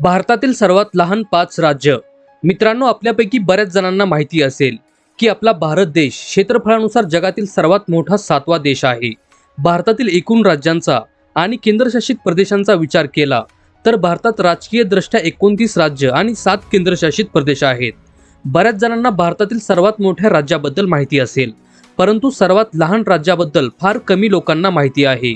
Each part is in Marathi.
भारतातील सर्वात लहान पाच राज्य. मित्रांनो आपल्यापैकी बऱ्याच जणांना माहिती असेल की आपला भारत देश क्षेत्रफळानुसार जगातील सर्वात मोठा सातवा देश आहे. भारतातील एकूण राज्यांचा आणि केंद्रशासित प्रदेशांचा विचार केला तर भारतात राजकीयदृष्ट्या एकोणतीस राज्य आणि सात केंद्रशासित प्रदेश आहेत. बऱ्याच जणांना भारतातील सर्वात मोठ्या राज्याबद्दल माहिती असेल परंतु सर्वात लहान राज्याबद्दल फार कमी लोकांना माहिती आहे.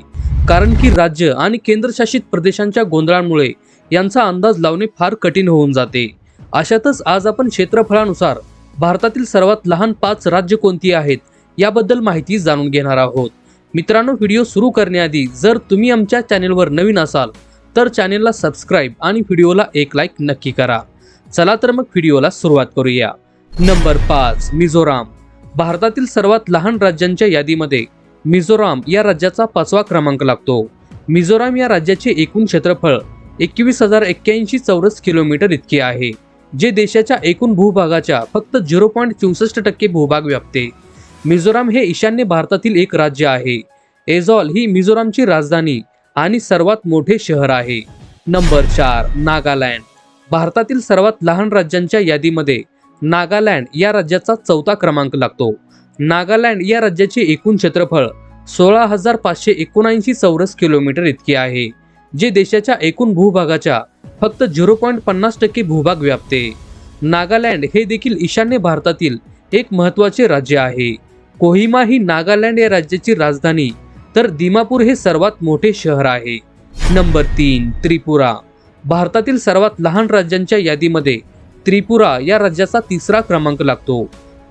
कारण की राज्य आणि केंद्रशासित प्रदेशांच्या गोंधळांमुळे यांचा अंदाज लावणे फार कठीण होऊन जाते. अशातच आज आपण क्षेत्रफळानुसार भारतातील सर्वात लहान पाच राज्य कोणती आहेत याबद्दल माहिती जाणून घेणार आहोत. मित्रांनो व्हिडिओ सुरू करण्याआधी जर तुम्ही आमच्या चॅनेलवर नवीन असाल तर चॅनेलला सबस्क्राईब आणि व्हिडिओला एक लाईक नक्की करा. चला तर मग व्हिडिओला सुरुवात करूया. नंबर पाच मिझोराम. भारतातील सर्वात लहान राज्यांच्या यादीमध्ये मिझोराम या राज्याचा पाचवा क्रमांक लागतो. मिझोराम या राज्याचे एकूण क्षेत्रफळ एकवीस हजार एक्क्याऐंशी चौरस किलोमीटर इतके आहे जे देशाच्या एकूण भूभागाच्या फक्त झिरो पॉईंट चौसष्ट टक्के भूभाग व्यापते. मिझोराम हे ईशान्य भारतातील एक राज्य आहे. एझॉल ही मिझोरामची राजधानी आणि सर्वात मोठे शहर आहे. नंबर चार नागालँड. भारतातील सर्वात लहान राज्यांच्या यादीमध्ये नागालँड या राज्याचा चौथा क्रमांक लागतो. नागालँड या राज्याचे एकूण क्षेत्रफळ सोळा हजार पाचशे एकोणऐंशी चौरस किलोमीटर इतके आहे. जे देशाच्या एकूण भूभागाच्या फक्त झिरो पॉईंट पन्नास टक्के भूभाग व्यापते. नागालँड हे देखील ईशान्य भारतातील एक महत्त्वाचे राज्य आहे. कोहिमा ही नागालँड या राज्याची राजधानी तर दिमापूर हे सर्वात मोठे शहर आहे. नंबर तीन त्रिपुरा. भारतातील सर्वात लहान राज्यांच्या यादीमध्ये त्रिपुरा या राज्याचा तिसरा क्रमांक लागतो.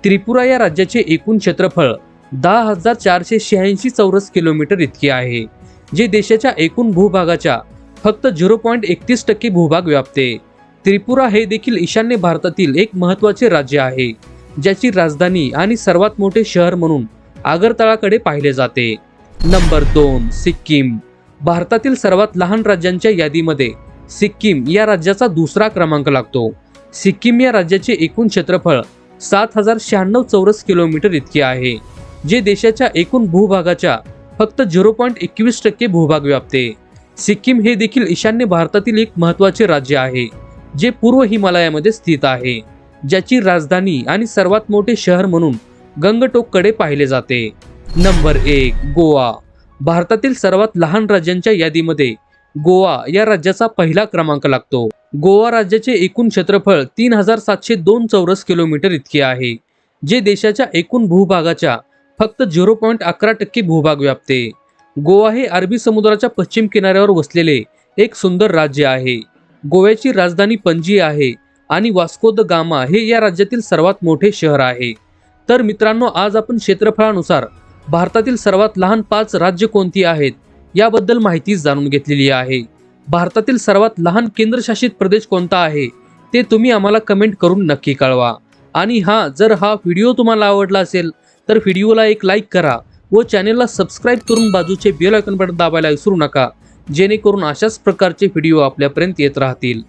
त्रिपुरा या राज्याचे एकूण क्षेत्रफळ दहा हजार चारशे शहाऐंशी चौरस किलोमीटर इतके आहे. जे देशाच्या एकूण भूभागाच्या फक्त झिरो पॉईंट एकतीस टक्के भूभाग व्यापते. त्रिपुरा हे देखील ईशान्य भारतातील एक महत्त्वाचे राज्य आहे ज्याची राजधानी आणि सर्वात मोठे शहर म्हणून आगरतळाकडे पाहिले जाते. नंबर दोन सिक्कीम. भारतातील सर्वात लहान राज्यांच्या यादीमध्ये सिक्कीम या राज्याचा दुसरा क्रमांक लागतो. सिक्कीम या राज्याचे एकूण क्षेत्रफळ सात हजार शहाण्णव चौरस किलोमीटर इतके आहे जे देशाच्या एकूण भूभागाच्या फक्त झिरो पॉईंट एकवीस टक्के भूभाग व्यापते. सिक्कीम हे देखील ईशान्य भारतातील एक महत्त्वाचे राज्य आहे जे पूर्व हिमालयामध्ये स्थित आहे ज्याची राजधानी आणि सर्वात मोठे शहर म्हणून गंगटोककडे पाहिले जाते. नंबर एक गोवा. भारतातील सर्वात लहान राज्यांच्या यादीमध्ये गोवा या राज्याचा पहिला क्रमांक लागतो. गोवा राज्याचे एकूण क्षेत्रफळ तीन हजार सातशे दोन चौरस किलोमीटर इतके आहे जे देशाच्या एकूण भूभागाच्या फक्त झिरो पॉईंट अकरा टक्के भूभाग व्यापते. गोवा हे अरबी समुद्राच्या पश्चिम किनाऱ्यावर वसलेले एक सुंदर राज्य आहे. गोव्याची राजधानी पणजी आहे आणि वास्को द गामा हे या राज्यातील सर्वात मोठे शहर आहे. तर मित्रांनो आज आपण क्षेत्रफळानुसार भारतातील सर्वात लहान पाच राज्य कोणती आहेत याबद्दल माहिती जाणून घेतलेली आहे. भारतातील सर्वात लहान केंद्रशासित प्रदेश कोणता आहे ते तुम्ही आम्हाला कमेंट करून नक्की कळवा. आणि हां जर हा व्हिडिओ तुम्हाला आवडला असेल तर व्हिडिओला एक लाईक करा व चॅनेलला सबस्क्राईब करून बाजूचे बेल आयकॉन बटन दाबायला विसरू नका जेणेकरून अशाच प्रकारचे व्हिडिओ आपल्यापर्यंत येत राहतील.